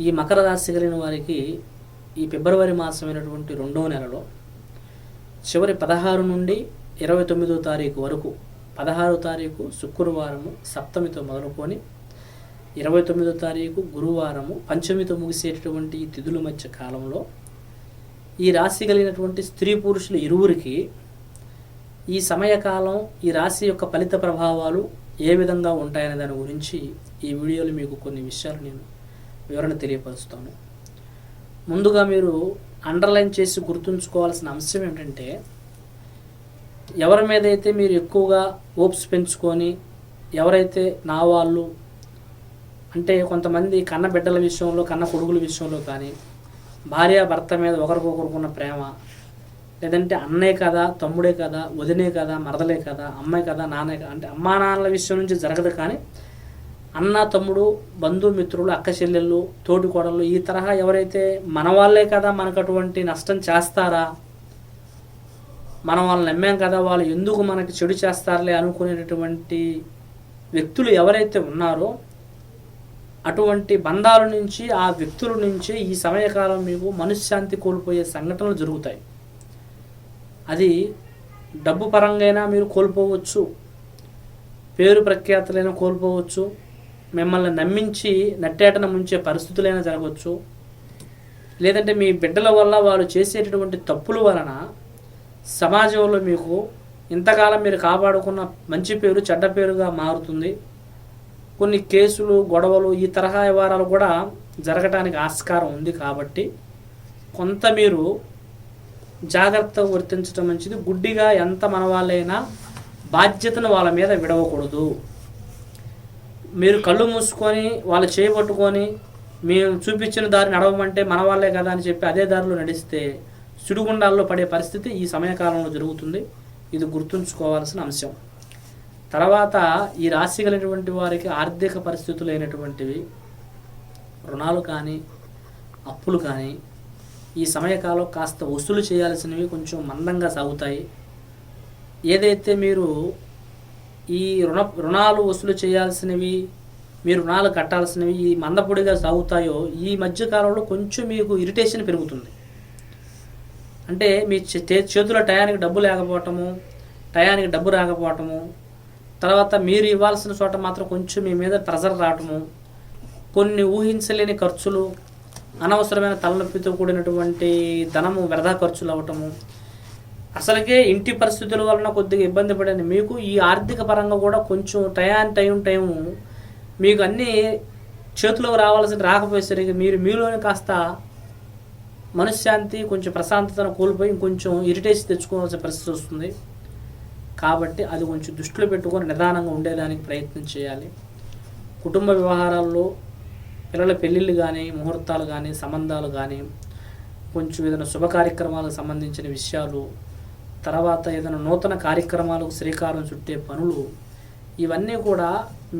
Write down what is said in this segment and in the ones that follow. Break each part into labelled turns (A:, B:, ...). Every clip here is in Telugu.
A: ఈ మకర రాశి కలిగిన వారికి ఈ ఫిబ్రవరి మాసమైనటువంటి రెండవ నెలలో చివరి పదహారు నుండి ఇరవై తొమ్మిదో తారీఖు వరకు పదహారో తారీఖు శుక్రవారము సప్తమితో మొదలుకొని ఇరవై తొమ్మిదో తారీఖు గురువారము పంచమితో ముగిసేటటువంటి ఈ తిథుల మధ్య కాలంలో ఈ రాశి కలిగినటువంటి స్త్రీ పురుషులు ఇరువురికి ఈ సమయకాలం ఈ రాశి యొక్క ఫలిత ప్రభావాలు ఏ విధంగా ఉంటాయనే దాని గురించి ఈ వీడియోలో మీకు కొన్ని విషయాలు నేను వివరణ తెలియపరుస్తాను. ముందుగా మీరు అండర్లైన్ చేసి గుర్తుంచుకోవాల్సిన అంశం ఏంటంటే ఎవరి మీద అయితే మీరు ఎక్కువగా ఓప్స్ పెంచుకొని ఎవరైతే నా వాళ్ళు అంటే కొంతమంది కన్న బిడ్డల విషయంలో కన్న కొడుకుల విషయంలో కానీ భార్య భర్త మీద ఒకరికొకరుకున్న ప్రేమ లేదంటే అన్నయ్య కదా తమ్ముడే కదా వదినే కదా మరదలే కదా అమ్మాయి కదా నాన్నే కదా అంటే అమ్మా నాన్నల విషయం నుంచి జరగదు కానీ అన్న తమ్ముడు బంధుమిత్రులు అక్క చెల్లెళ్ళు తోటి కోడళ్ళు ఈ తరహా ఎవరైతే మన వాళ్ళే కదా మనకు అటువంటి నష్టం చేస్తారా? మనం వాళ్ళని నమ్మాం కదా వాళ్ళు ఎందుకు మనకి చెడు చేస్తారులే అనుకునేటటువంటి వ్యక్తులు ఎవరైతే ఉన్నారో అటువంటి బంధాల నుంచి ఆ వ్యక్తుల నుంచి ఈ సమయకాలం మీకు మనశ్శాంతి కోల్పోయే సంఘటనలు జరుగుతాయి. అది డబ్బు పరంగా మీరు కోల్పోవచ్చు. పేరు ప్రఖ్యాతులైనా కోల్పోవచ్చు. మిమ్మల్ని నమ్మించి నట్టేటన ముంచే పరిస్థితులైనా జరగవచ్చు. లేదంటే మీ బిడ్డల వల్ల వాళ్ళు చేసేటటువంటి తప్పుల వలన సమాజంలో మీకు ఇంతకాలం మీరు కాపాడుకున్న మంచి పేరు చెడ్డ పేరుగా మారుతుంది. కొన్ని కేసులు గొడవలు ఈ తరహా వ్యవహారాలు కూడా జరగటానికి ఆస్కారం ఉంది కాబట్టి కొంత మీరు జాగ్రత్తగా వర్తించడం మంచిది. గుడ్డిగా ఎంత మన వాళ్ళైనా బాధ్యతను వాళ్ళ మీద విడవకూడదు. మీరు కళ్ళు మూసుకొని వాళ్ళు చేయబట్టుకొని మేము చూపించిన దారి నడవమంటే మన వాళ్ళే కదా అని చెప్పి అదే దారిలో నడిస్తే సుడిగుండాల్లో పడే పరిస్థితి ఈ సమయకాలంలో జరుగుతుంది. ఇది గుర్తుంచుకోవాల్సిన అంశం. తర్వాత ఈ రాశి కలిగినటువంటి వారికి ఆర్థిక పరిస్థితులు అయినటువంటివి రుణాలు కానీ అప్పులు కానీ ఈ సమయకాలం కాస్త వసూలు చేయాల్సినవి కొంచెం మందంగా సాగుతాయి. ఏదైతే మీరు ఈ రుణ రుణాలు వసూలు చేయాల్సినవి మీ రుణాలు కట్టాల్సినవి ఈ మందపొడిగా సాగుతాయో ఈ మధ్యకాలంలో కొంచెం మీకు ఇరిటేషన్ పెరుగుతుంది. అంటే మీ చే- చే- చేతిలో టయానికి డబ్బు లేకపోవటము టయానికి డబ్బు రాకపోవటము తర్వాత మీరు ఇవ్వాల్సిన చోట మాత్రం కొంచెం మీ మీద ప్రెజర్ రావటము కొన్ని ఊహించలేని ఖర్చులు అనవసరమైన తలనొప్పితో కూడినటువంటి ధనము వృధా ఖర్చులు అవ్వటము అసలుకే ఇంటి పరిస్థితుల వలన కొద్దిగా ఇబ్బంది పడండి మీకు ఈ ఆర్థిక పరంగా కూడా కొంచెం టైం టైం టైము మీకు అన్నీ చేతిలోకి రావాల్సిన రాకపోయేసరికి మీరు మీలోనే కాస్త మనశ్శాంతి కొంచెం ప్రశాంతతను కోల్పోయి ఇంకొంచెం ఇరిటేషన్ తెచ్చుకోవాల్సిన పరిస్థితి వస్తుంది. కాబట్టి అది కొంచెం దృష్టిలో పెట్టుకొని నిదానంగా ఉండేదానికి ప్రయత్నం చేయాలి. కుటుంబ వ్యవహారాల్లో పిల్లల పెళ్ళిళ్ళు కానీ ముహూర్తాలు కానీ సంబంధాలు కానీ కొంచెం ఏదైనా శుభ కార్యక్రమాలకు సంబంధించిన విషయాలు తర్వాత ఏదైనా నూతన కార్యక్రమాలకు శ్రీకారం చుట్టే పనులు ఇవన్నీ కూడా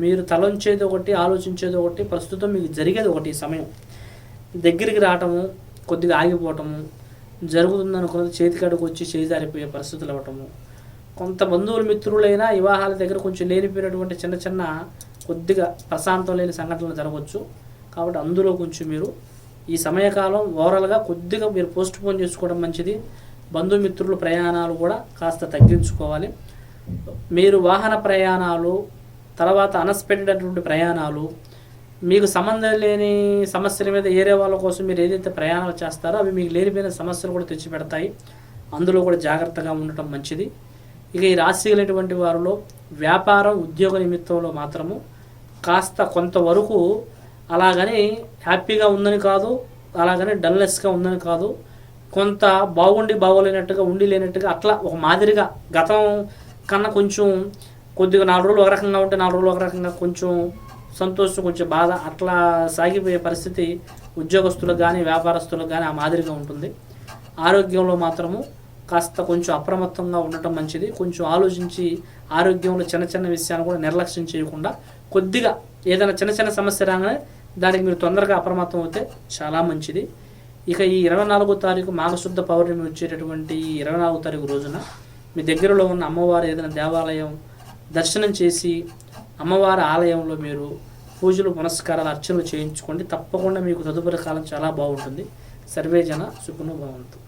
A: మీరు తలంచేది ఒకటి ఆలోచించేది ఒకటి ప్రస్తుతం మీకు జరిగేది ఒకటి సమయం. దగ్గరికి రావటము కొద్దిగా ఆగిపోవటము జరుగుతుందనుకున్నది చేతికాడికి వచ్చి చేజారిపోయే పరిస్థితులు అవ్వటము. కొంత బంధువులు మిత్రులైనా వివాహాల దగ్గర కొంచెం లేనిపోయినటువంటి చిన్న చిన్న కొద్దిగా ప్రశాంతం లేని సంఘటనలు జరగవచ్చు. కాబట్టి అందులో కొంచెం మీరు ఈ సమయకాలం ఓవరాల్గా కొద్దిగా మీరు పోస్ట్ పోన్ చేసుకోవడం మంచిది. బంధుమిత్రుల ప్రయాణాలు కూడా కాస్త తగ్గించుకోవాలి. మీరు వాహన ప్రయాణాలు తర్వాత అన్ఎక్స్పెక్టెడ్ ప్రయాణాలు మీకు సంబంధం లేని సమస్యల మీద ఏరే వాళ్ళ కోసం మీరు ఏదైతే ప్రయాణాలు చేస్తారో అవి మీకు లేనిపోయిన సమస్యలు కూడా తెచ్చిపెడతాయి. అందులో కూడా జాగ్రత్తగా ఉండటం మంచిది. ఇక ఈ రాశి కలిగినటువంటి వారిలో వ్యాపారం ఉద్యోగ నిమిత్తంలో మాత్రము కాస్త కొంతవరకు అలాగని హ్యాపీగా ఉందని కాదు అలాగని డల్నెస్గా ఉందని కాదు కొంత బాగుండి బాగోలేనట్టుగా ఉండి లేనట్టుగా అట్లా ఒక మాదిరిగా గతం కన్నా కొంచెం కొద్దిగా నాలుగు రోజులు ఒక రకంగా ఉంటే నాలుగు రోజులు ఒక రకంగా కొంచెం సంతోషం కొంచెం బాధ అట్లా సాగిపోయే పరిస్థితి ఉద్యోగస్తులకు కానీ వ్యాపారస్తులకు కానీ ఆ మాదిరిగా ఉంటుంది. ఆరోగ్యంలో మాత్రము కాస్త కొంచెం అప్రమత్తంగా ఉండటం మంచిది. కొంచెం ఆలోచించి ఆరోగ్యంలో చిన్న చిన్న విషయాలు కూడా నిర్లక్ష్యం చేయకుండా కొద్దిగా ఏదైనా చిన్న చిన్న సమస్య రాగానే దానికి మీరు తొందరగా అప్రమత్తం అవుతే చాలా మంచిది. ఇక ఈ ఇరవై నాలుగో తారీఖు మాఘశుద్ధ పౌర్ణమి వచ్చేటటువంటి ఈ ఇరవై నాలుగో తారీఖు రోజున మీ దగ్గరలో ఉన్న అమ్మవారి ఏదైనా దేవాలయం దర్శనం చేసి అమ్మవారి ఆలయంలో మీరు పూజలు పునస్కారాలు అర్చనలు చేయించుకోండి. తప్పకుండా మీకు తదుపరి కాలం చాలా బాగుంటుంది. సర్వేజన సుఖను బాగుంటుంది